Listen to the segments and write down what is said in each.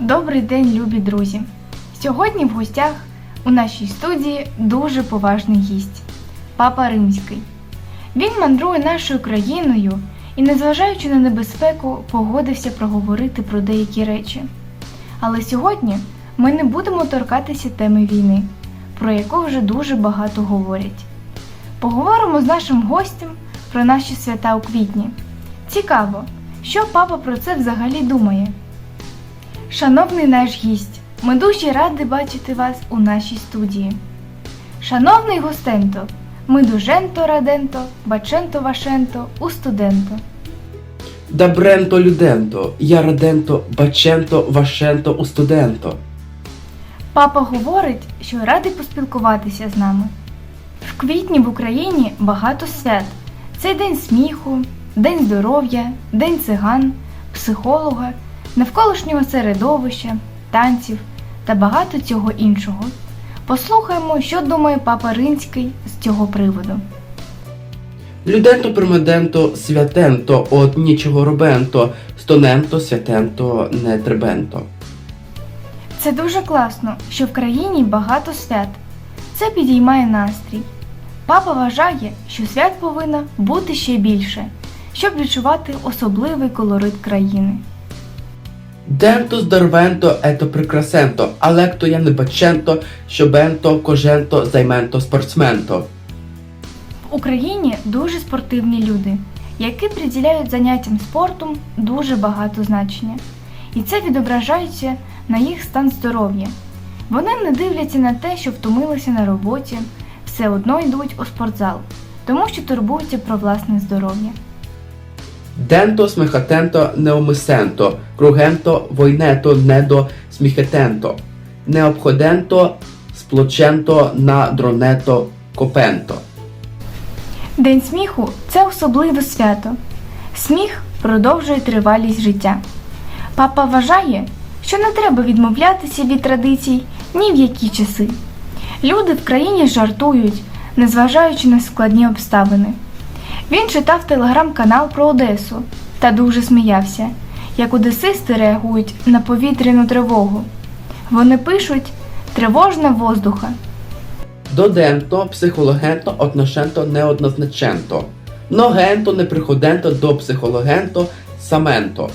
Добрий день, любі друзі! Сьогодні в гостях у нашій студії дуже поважний гість Папа Римський. Він мандрує нашою країною і, незважаючи на небезпеку, погодився проговорити про деякі речі. Але сьогодні ми не будемо торкатися теми війни, про яку вже дуже багато говорять. Поговоримо з нашим гостем про наші свята у квітні. Цікаво, що папа про це взагалі думає. Шановний наш гість, ми дуже раді бачити вас у нашій студії. Шановний гостенто, ми дуженто раденто, баченто вашенто, у студенто. Добренто люденто, я раденто, баченто, вашенто у студенто. Папа говорить, що радий поспілкуватися з нами. В квітні в Україні багато свят. Це день сміху, день здоров'я, день циган, психолога, навколишнього середовища, танців та багато цього іншого. Послухаємо, що думає папа Римський з цього приводу. Люденто примеденто, святенто, от нічого робенто, стоненто, святенто, не требенто. Це дуже класно, що в країні багато свят. Це підіймає настрій. Папа вважає, що свят повинно бути ще більше, щоб відчувати особливий колорит країни. Денто, здоровенто, ето прекрасенто, алекто я не баченто, щобенто, коженто, займенто, спортсменто. В Україні дуже спортивні люди, які приділяють заняттям спортом дуже багато значення. І це відображається на їх стан здоров'я. Вони не дивляться на те, що втомилися на роботі, все одно йдуть у спортзал, тому що турбуються про власне здоров'я. Денто, смехатенто, неомисенто, кругенто, войнето, недо, сміхетенто, необходенто, сплоченто, надронето, копенто. День сміху це особливе свято. Сміх продовжує тривалість життя. Папа вважає, що не треба відмовлятися від традицій ні в які часи. Люди в країні жартують, незважаючи на складні обставини. Він читав телеграм-канал про Одесу та дуже сміявся, як одесисти реагують на повітряну тривогу. Вони пишуть тривожна воздуха. Доденто, психологенто, отношенто, неоднозначенто. Многенто, неприходенто, до психологенто, саменто.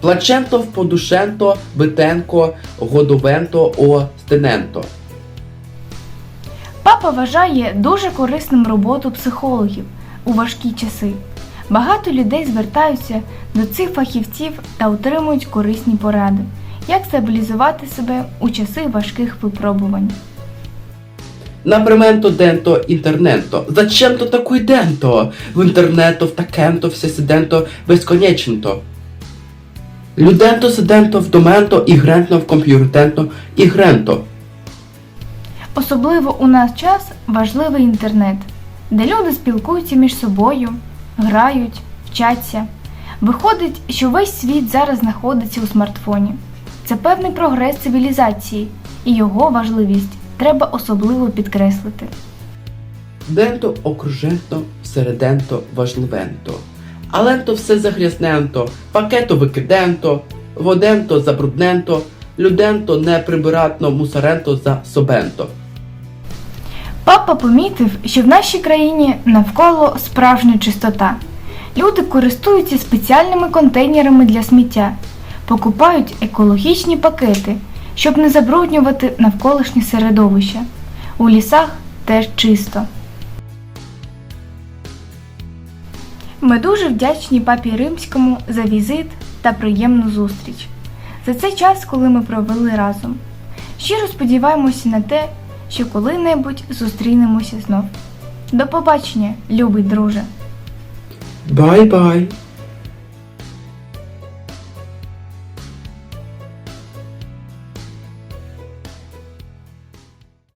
Плаченто, вподушенто, битенко, годовенто, остененто. Папа вважає дуже корисним роботу психологів у важкі часи. Багато людей звертаються до цих фахівців та отримують корисні поради, як стабілізувати себе у часи важких випробувань. Наприменто, денто, інтерненто. Зачем-то такой денто? В інтернето, в такенто, все сиденто, безконечнто. Люденто, сиденто, вдоменто, ігрентно, в комп'ютенто, ігренто. Особливо у наш час важливий інтернет, де люди спілкуються між собою, грають, вчаться. Виходить, що весь світ зараз знаходиться у смартфоні. Це певний прогрес цивілізації, і його важливість треба особливо підкреслити. Денто, окруженто, середенто, важливенто. Аленто все загрязненто, пакето викиденто, воденто забрудненто, люденто неприбиратно, мусоренто за собенто. Папа помітив, що в нашій країні навколо справжня чистота. Люди користуються спеціальними контейнерами для сміття, покупають екологічні пакети, щоб не забруднювати навколишнє середовище. У лісах теж чисто. Ми дуже вдячні папі Римському за візит та приємну зустріч. За цей час, коли ми провели разом. Щиро сподіваємося на те, що коли-небудь зустрінемося знов. До побачення, любий друже! Бай-бай!